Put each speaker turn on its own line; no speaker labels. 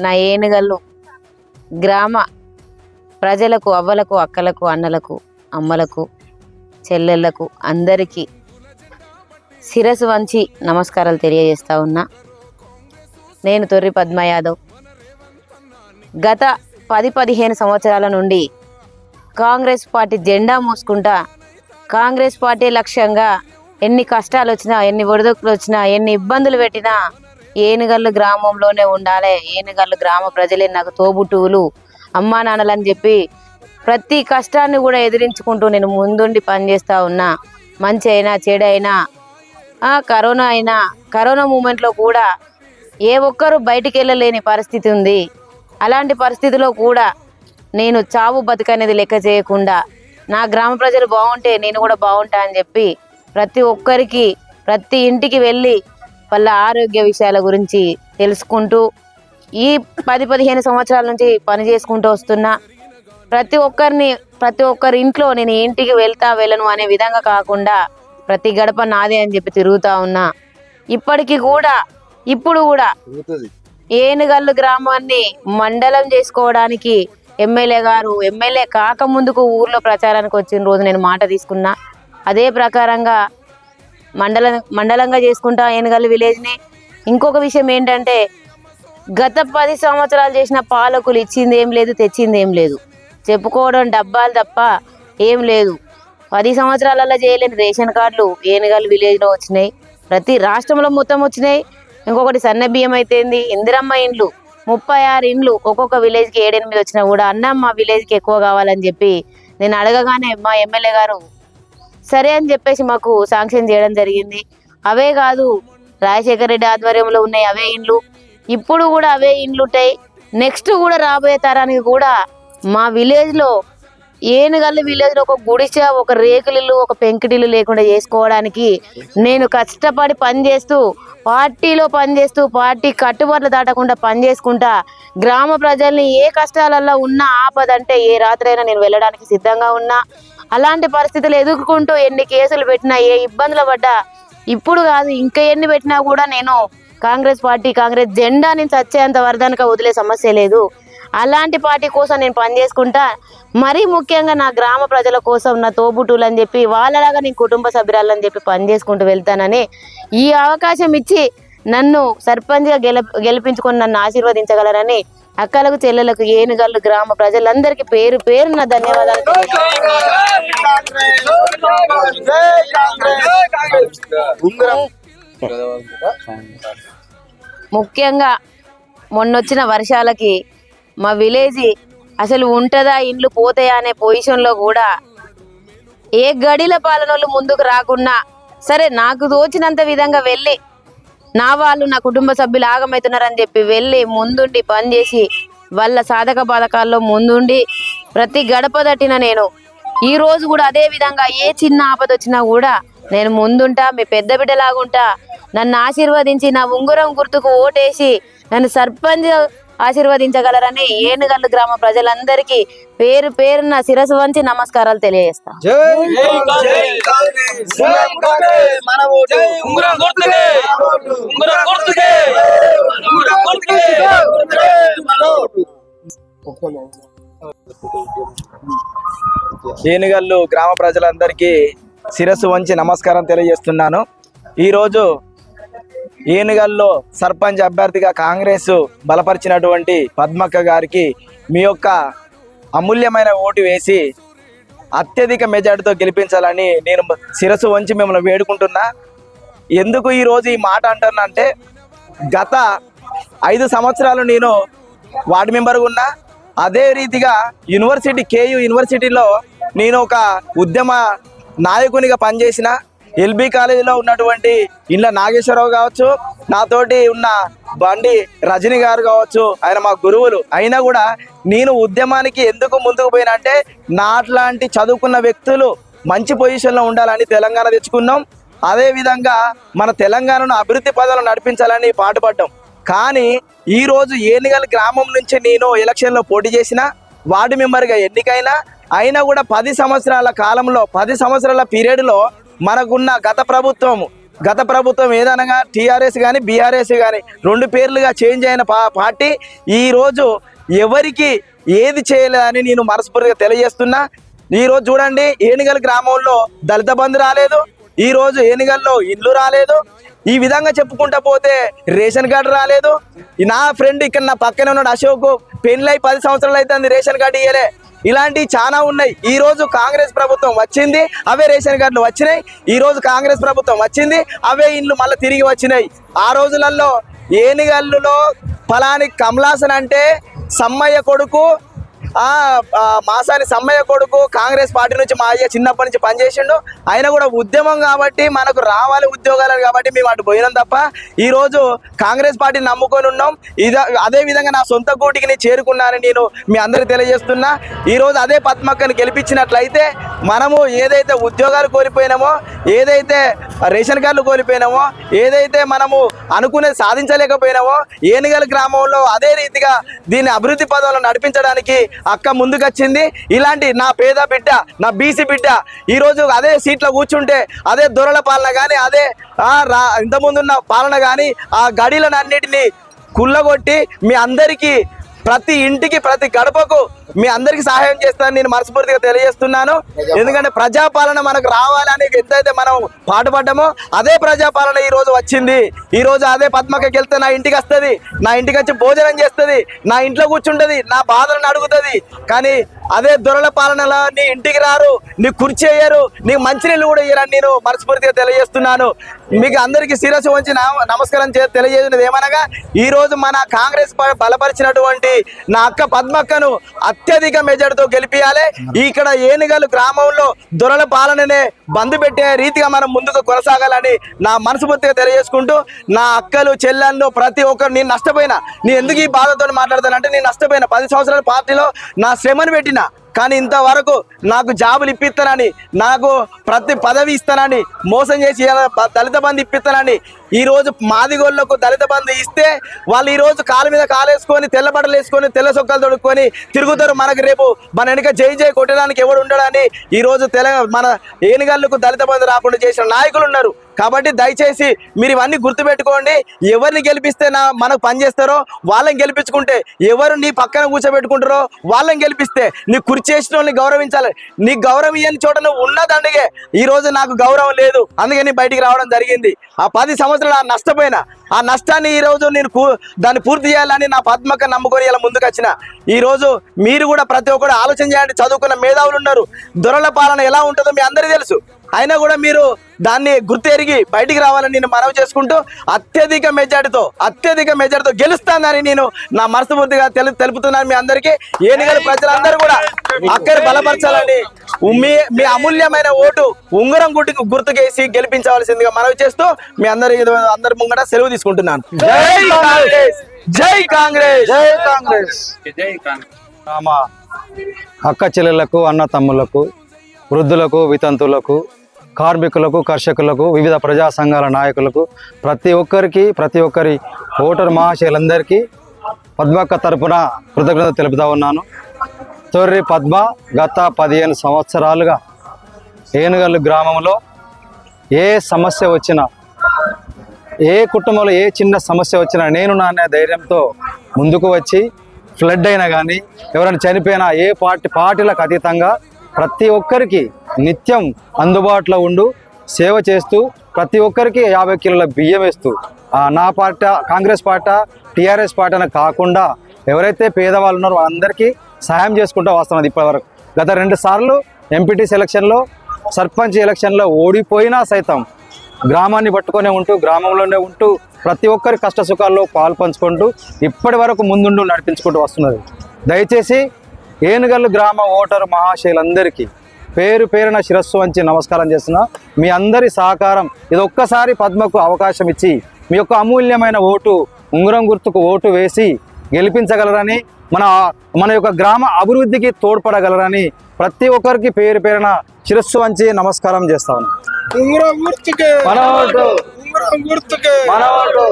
నా ఏనుగల్లు గ్రామ ప్రజలకు అవ్వలకు అక్కలకు అన్నలకు అమ్మలకు చెల్లెళ్ళకు అందరికీ శిరసు వంచి నమస్కారాలు తెలియజేస్తా ఉన్నా. నేను తొర్రి పద్మ యాదవ్. గత పది పదిహేను సంవత్సరాల నుండి కాంగ్రెస్ పార్టీ జెండా మోసుకుంటా కాంగ్రెస్ పార్టీ లక్ష్యంగా ఎన్ని కష్టాలు వచ్చినా ఎన్ని ఒడిదుడుకులు వచ్చినా ఎన్ని ఇబ్బందులు పెట్టినా ఏనుగల్లు గ్రామంలోనే ఉండాలి. ఏనుగల్లు గ్రామ ప్రజలే నాకు తోబుట్టువులు. అమ్మా నాన్నలని చెప్పి ప్రతి కష్టాన్ని కూడా ఎదిరించుకుంటూ నేను ముందుండి పనిచేస్తూ ఉన్నా. మంచి అయినా చెడైనా కరోనా అయినా కరోనా మూమెంట్లో కూడా ఏ ఒక్కరు బయటికి వెళ్ళలేని పరిస్థితి ఉంది. అలాంటి పరిస్థితిలో కూడా నేను చావు బతుకనేది లెక్క చేయకుండా నా గ్రామ ప్రజలు బాగుంటే నేను కూడా బాగుంటా అని చెప్పి ప్రతి ఒక్కరికి ప్రతి ఇంటికి వెళ్ళి వాళ్ళ ఆరోగ్య విషయాల గురించి తెలుసుకుంటూ ఈ పది పదిహేను సంవత్సరాల నుంచి పని చేసుకుంటూ వస్తున్నా ప్రతి ఒక్కరిని ప్రతి ఒక్కరి ఇంట్లో నేను ఇంటికి వెళ్తా వెళ్ళను అనే విధంగా కాకుండా ప్రతి గడప నాదే అని చెప్పి తిరుగుతా ఉన్నా. ఇప్పటికీ కూడా ఇప్పుడు కూడా ఏనుగల్లు గ్రామాన్ని మండలం చేసుకోవడానికి ఎమ్మెల్యే గారు ఎమ్మెల్యే కాక ముందుకు ఊర్లో ప్రచారానికి వచ్చిన రోజు నేను మాట తీసుకున్నా. అదే ప్రకారంగా మండలం మండలంగా చేసుకుంటా ఏనుగల్లు విలేజ్ని ఇంకొక విషయం ఏంటంటే గత పది సంవత్సరాలు చేసిన పాలకులు ఇచ్చింది ఏం లేదు తెచ్చింది ఏం లేదు. చెప్పుకోవడం డబ్బాలు తప్ప ఏం లేదు. పది సంవత్సరాలలో చేయలేని రేషన్ కార్డులు ఏనుగల్ విలేజ్లో వచ్చినాయి. ప్రతి రాష్ట్రంలో మొత్తం వచ్చినాయి. ఇంకొకటి సన్న బియ్యం అయితేంది ఇందిరమ్మ ఇండ్లు. ముప్పై ఆరు ఇండ్లు ఒక్కొక్క విలేజ్కి ఏడెనిమిది వచ్చినా కూడా అన్నం మా విలేజ్కి ఎక్కువ కావాలని చెప్పి నేను అడగగానే మా ఎమ్మెల్యే గారు సరే అని చెప్పేసి మాకు శాంక్షన్ చేయడం జరిగింది. అవే కాదు రాజశేఖర రెడ్డి ఆధ్వర్యంలో ఉన్నాయి అవే ఇండ్లు. ఇప్పుడు కూడా అవే ఇండ్లు ఉంటాయి. నెక్స్ట్ కూడా రాబోయే తరానికి కూడా మా విలేజ్లో ఏనుగల్లి విలేజ్లో ఒక గుడిసె ఒక రేకులిల్లు ఒక పెంకిటిల్లు లేకుండా చేసుకోవడానికి నేను కష్టపడి పని చేస్తూ పార్టీలో పనిచేస్తూ పార్టీ కట్టుబాట్లు దాటకుండా పనిచేసుకుంటా గ్రామ ప్రజల్ని ఏ కష్టాలలో ఉన్నా ఆపదంటే ఏ రాత్రైనా నేను వెళ్ళడానికి సిద్ధంగా ఉన్నా. అలాంటి పరిస్థితులు ఎదుర్కొంటూ ఎన్ని కేసులు పెట్టినా ఏ ఇబ్బందులు పడ్డా ఇప్పుడు కాదు ఇంకా ఎన్ని పెట్టినా కూడా నేను కాంగ్రెస్ పార్టీ కాంగ్రెస్ జెండా నుంచి వచ్చేంత వరదనక వదిలే సమస్య లేదు. అలాంటి పార్టీ కోసం నేను పనిచేసుకుంటా. మరీ ముఖ్యంగా నా గ్రామ ప్రజల కోసం నా తోబుట్టులు అని చెప్పి వాళ్ళలాగా నేను కుటుంబ సభ్యురాలని చెప్పి పనిచేసుకుంటూ వెళ్తానని ఈ అవకాశం ఇచ్చి నన్ను సర్పంచ్గా గెల గెలిపించుకొని నన్ను ఆశీర్వదించగలరని అక్కలకు చెల్లెలకు ఏనుగల్లు గ్రామ ప్రజలందరికీ పేరు పేరు నా ధన్యవాదాలు ముఖ్యంగా మొన్నొచ్చిన వర్షాలకి మా విలేజ్ అసలు ఉంటుందా ఇండ్లు పోతాయా అనే పొజిషన్లో కూడా ఏ గడిల పాలనలు ముందుకు రాకున్నా సరే నాకు తోచినంత విధంగా వెళ్ళి నా వాళ్ళు నా కుటుంబ సభ్యులు ఆగమవుతున్నారని చెప్పి వెళ్ళి ముందుండి పనిచేసి వాళ్ళ సాధక బాధకాల్లో ముందుండి ప్రతి గడప దట్టిన నేను. ఈ రోజు కూడా అదే విధంగా ఏ చిన్న ఆపద వచ్చినా కూడా నేను ముందుంటా మీ పెద్ద బిడ్డలాగుంటా. నన్ను ఆశీర్వదించి నా ఉంగరం గుర్తుకు ఓటేసి నన్ను సర్పంచ్ ఆశీర్వదించగలరని ఏనుగల్లు గ్రామ ప్రజలందరికీ పేరు పేరున శిరసు వంచి నమస్కారాలు తెలియజేస్తా.
మన ఓటు.
ఉంగరం గుర్తుకే ఉంగరం గుర్తుకే ఉంగరం గుర్తుకే
మన ఓటు.
ఏనుగల్లు గ్రామ ప్రజలందరికీ శిరస్సు వంచి నమస్కారం తెలియజేస్తున్నాను. ఈరోజు ఏనుగల్లో సర్పంచ్ అభ్యర్థిగా కాంగ్రెస్ బలపరిచినటువంటి పద్మక్క గారికి మీ యొక్క అమూల్యమైన ఓటు వేసి అత్యధిక మెజార్టీతో గెలిపించాలని నేను శిరస్సు వంచి మిమ్మల్ని వేడుకుంటున్నా. ఎందుకు ఈరోజు ఈ మాట అంటున్నానంటే గత ఐదు సంవత్సరాలు నేను వార్డు మెంబర్గా ఉన్నా. అదే రీతిగా యూనివర్సిటీ కేయు యూనివర్సిటీలో నేను ఒక ఉద్యమ నాయకునిగా పనిచేసిన ఎల్బి కాలేజీలో ఉన్నటువంటి ఇండ్ల నాగేశ్వరరావు కావచ్చు నాతోటి ఉన్న బండి రజని గారు కావచ్చు ఆయన మా గురువులు. అయినా కూడా నేను ఉద్యమానికి ఎందుకు ముందుకు పోయినా అంటే నాట్లాంటి చదువుకున్న వ్యక్తులు మంచి పొజిషన్లో ఉండాలని తెలంగాణ తెచ్చుకున్నాం. అదేవిధంగా మన తెలంగాణను అభివృద్ధి పదాలు నడిపించాలని పాటుపడ్డాం. కానీ ఈరోజు రోజు ఏనుగల్ గ్రామం నుంచి నేను ఎలక్షన్లో పోటీ చేసిన వార్డు మెంబర్గా ఎన్నికైనా అయినా కూడా పది సంవత్సరాల కాలంలో పది సంవత్సరాల పీరియడ్లో మనకున్న గత ప్రభుత్వము గత ప్రభుత్వం ఏదనగా టీఆర్ఎస్ కానీ బీఆర్ఎస్ కానీ రెండు పేర్లుగా చేంజ్ అయిన పా పార్టీ ఈరోజు ఎవరికి ఏది చేయలేదని నేను మనస్ఫూర్తిగా తెలియజేస్తున్నా. ఈరోజు చూడండి ఏనుగల గ్రామంలో దళిత బంధు రాలేదు. ఈరోజు ఏనుగల్లో ఇల్లు రాలేదు. ఈ విధంగా చెప్పుకుంటా పోతే రేషన్ కార్డు రాలేదు. నా ఫ్రెండ్ ఇక్కడ నా పక్కనే ఉన్నాడు అశోక్. పెళ్ళై పది సంవత్సరాలు అయితే రేషన్ కార్డు ఇయ్యలే. ఇలాంటివి చాలా ఉన్నాయి. ఈ రోజు కాంగ్రెస్ ప్రభుత్వం వచ్చింది అవే రేషన్ కార్డులు వచ్చినాయి. ఈ రోజు కాంగ్రెస్ ప్రభుత్వం వచ్చింది అవే ఇండ్లు మళ్ళీ తిరిగి వచ్చినాయి. ఆ రోజులలో ఏనుగల్లులో ఫలాని కమలాసన్ అంటే సమ్మయ్య కొడుకు మాసాని సమ్మయ్య కొడుకు కాంగ్రెస్ పార్టీ నుంచి మా అయ్య చిన్నప్పటి నుంచి పనిచేసిండు. ఆయన కూడా ఉద్యమం కాబట్టి మనకు రావాలి ఉద్యోగాలు కాబట్టి మేము అటు పోయినాం తప్ప ఈ రోజు కాంగ్రెస్ పార్టీని నమ్ముకొని ఉన్నాం. ఇద అదే విధంగా నా సొంత గూటికి నేను చేరుకున్నానని నేను మీ అందరికి తెలియజేస్తున్నా. ఈరోజు అదే పద్మక్కని గెలిపించినట్లయితే మనము ఏదైతే ఉద్యోగాలు కోల్పోయినామో ఏదైతే రేషన్ కార్డులు కోల్పోయినామో ఏదైతే మనము అనుకునేది సాధించలేకపోయినామో ఏనుగల గ్రామంలో అదే రీతిగా దీన్ని అభివృద్ధి పదంలో నడిపించడానికి అక్క ముందుకొచ్చింది. ఇలాంటి నా పేద బిడ్డ నా బీసీ బిడ్డ ఈరోజు అదే సీట్లో కూర్చుంటే అదే దొరల పాలన కానీ అదే రా ఇంతకుముందున్న పాలన కానీ ఆ గడిలను అన్నిటినీ కుల్లగొట్టి మీ అందరికీ ప్రతి ఇంటికి ప్రతి గడపకు మీ అందరికి సహాయం చేస్తానని నేను మనస్ఫూర్తిగా తెలియజేస్తున్నాను. ఎందుకంటే ప్రజాపాలన మనకు రావాలని ఎంతైతే మనం పాటుపడ్డామో అదే ప్రజాపాలన ఈ రోజు వచ్చింది. ఈ రోజు అదే పద్మకకి వెళ్తే నా ఇంటికి వస్తుంది. నా ఇంటికి వచ్చి భోజనం చేస్తుంది. నా ఇంట్లో కూర్చుంటది. నా బాధలను అడుగుతుంది. కానీ అదే దొరల పాలనలో నీ ఇంటికి రారు నీ కుర్చీ అయ్యారు నీకు మంచినీళ్ళు కూడా ఇయ్యరని నేను మనస్ఫూర్తిగా తెలియజేస్తున్నాను. మీకు అందరికీ శిరస్సు వంచి నమస్కారం చే తెలియజేసినది ఏమనగా ఈరోజు మన కాంగ్రెస్ బలపరిచినటువంటి నా అక్క పద్మక్కను అత్యధిక మెజార్టీతో గెలిపియాలి. ఇక్కడ ఏనుగలు గ్రామంలో దొరల పాలననే బంద్ పెట్టే రీతిగా మనం ముందుకు కొనసాగాలని నా మనస్ఫూర్తిగా తెలియజేసుకుంటూ నా అక్కలు చెల్లెళ్ళు ప్రతి ఒక్కరు నేను నష్టపోయినా నేను ఎందుకు ఈ బాధతో మాట్లాడతానంటే నేను నష్టపోయిన పది సంవత్సరాల పార్టీలో నా శ్రమను పెట్టిన కానీ ఇంతవరకు నాకు జాబులు ఇప్పిస్తానని నాకు ప్రతి పదవి ఇస్తానని మోసం చేసి దళిత బంధు ఇప్పిస్తానని ఈరోజు రోజు మాదిగోళ్ళకు దళిత బంధు ఇస్తే వాళ్ళు ఈరోజు కాలు మీద కాలేసుకొని తెల్ల బట్టలు వేసుకొని తెల్ల సొక్కలు తొడుక్కొని తిరుగుతారు. మనకు రేపు మన వెనుక జై జై కొట్టడానికి ఎవడు ఉండడని ఈరోజు తెల మన ఏనుగళ్ళకు దళిత బంధు రాకుండా చేసిన నాయకులు ఉన్నారు. కాబట్టి దయచేసి మీరు ఇవన్నీ గుర్తుపెట్టుకోండి. ఎవరిని గెలిపిస్తే నా మనకు పనిచేస్తారో వాళ్ళని గెలిపించుకుంటే ఎవరు నీ పక్కన కూర్చోబెట్టుకుంటారో వాళ్ళని గెలిపిస్తే నీ కుర్చీ చేసిన వాళ్ళని గౌరవించాలి. నీ గౌరవం ఇయ్యని చోట నువ్వు ఉన్నదండగే. ఈ రోజు నాకు గౌరవం లేదు. అందుకే బయటికి రావడం జరిగింది. ఆ పది సంవత్సరాలు ఆ నష్టపోయినా. ఆ నష్టాన్ని ఈ రోజు నేను దాన్ని పూర్తి చేయాలని నా పద్మక నమ్ముకొని ఇలా ముందుకు వచ్చిన. ఈ రోజు మీరు కూడా ప్రతి ఒక్కరు ఆలోచన చేయండి. చదువుకున్న మేధావులు ఉన్నారు. దొరల పాలన ఎలా ఉంటుందో మీ అందరికీ తెలుసు. అయినా కూడా మీరు దాన్ని గుర్తెరిగి బయటికి రావాలని నేను మనవి చేసుకుంటూ అత్యధిక మెజార్టీతో అత్యధిక మెజార్టీతో గెలుస్తానని నేను నా మనస్ఫూర్తిగా తెలు తెలుపుతున్నాను మీ అందరికీ. ఏనుగల ప్రజలందరూ కూడా అక్కడి బలపరచాలని మీ మీ అమూల్యమైన ఓటు ఉంగరం గుర్తు గుర్తుకేసి గెలిపించవలసిందిగా మనవి చేస్తూ మీ అందరి అందరి ముంగట సెలవు తీసుకుంటున్నాను. జై కాంగ్రెస్! జై కాంగ్రెస్! జై కాంగ్రెస్!
గ్రామ అక్క చెల్లెళ్ళకు అన్న తమ్ములకు వృద్ధులకు వితంతులకు కార్మికులకు కర్షకులకు వివిధ ప్రజా సంఘాల నాయకులకు ప్రతి ఒక్కరికి ప్రతి ఒక్కరి ఓటరు మహాశయులందరికీ పద్మక్క తరపున కృతజ్ఞత తెలుపుతా ఉన్నాను. తొర్రి పద్మ గత పదిహేను సంవత్సరాలుగా ఏనుగల్లు గ్రామంలో ఏ సమస్య వచ్చినా ఏ కుటుంబంలో ఏ చిన్న సమస్య వచ్చినా నేను నాన్న ధైర్యంతో ముందుకు వచ్చి ఫ్లడ్ అయినా కానీ ఎవరైనా చనిపోయినా ఏ పార్టీ పార్టీలకు అతీతంగా ప్రతి ఒక్కరికి నిత్యం అందుబాటులో ఉండు సేవ చేస్తూ ప్రతి ఒక్కరికి యాభై కిలోల బియ్యం వేస్తూ. నా party Congress party TRS party కాకుండా ఎవరైతే పేదవాళ్ళు ఉన్నారో అందరికీ సహాయం చేసుకుంటూ వస్తున్నది ఇప్పటివరకు. గత రెండు సార్లు ఎంపీటీస్ ఎలక్షన్లో సర్పంచ్ ఎలక్షన్లో ఓడిపోయినా సైతం గ్రామాన్ని పట్టుకొనే ఉంటూ గ్రామంలోనే ఉంటూ ప్రతి ఒక్కరి కష్ట సుఖాల్లో పాలు పంచుకుంటూ ఇప్పటి వరకు ముందుండు నడిపించుకుంటూ వస్తున్నది. దయచేసి ఏనుగల్లు గ్రామ ఓటరు మహాశయులందరికీ పేరు పేరున శిరస్సు వంచి నమస్కారం చేస్తున్నా. మీ అందరి సహకారం ఇది ఒక్కసారి పద్మకు అవకాశం ఇచ్చి మీ యొక్క అమూల్యమైన ఓటు ఉంగరం గుర్తుకు ఓటు వేసి గెలిపించగలరని మన మన యొక్క గ్రామ అభివృద్ధికి తోడ్పడగలరని ప్రతి ఒక్కరికి పేరు పేరున శిరస్సు వంచి నమస్కారం చేస్తాను
ఉంగరం గుర్తుకే.
మన ఓటు.
ఉంగరం గుర్తుకే.
మన ఓటు.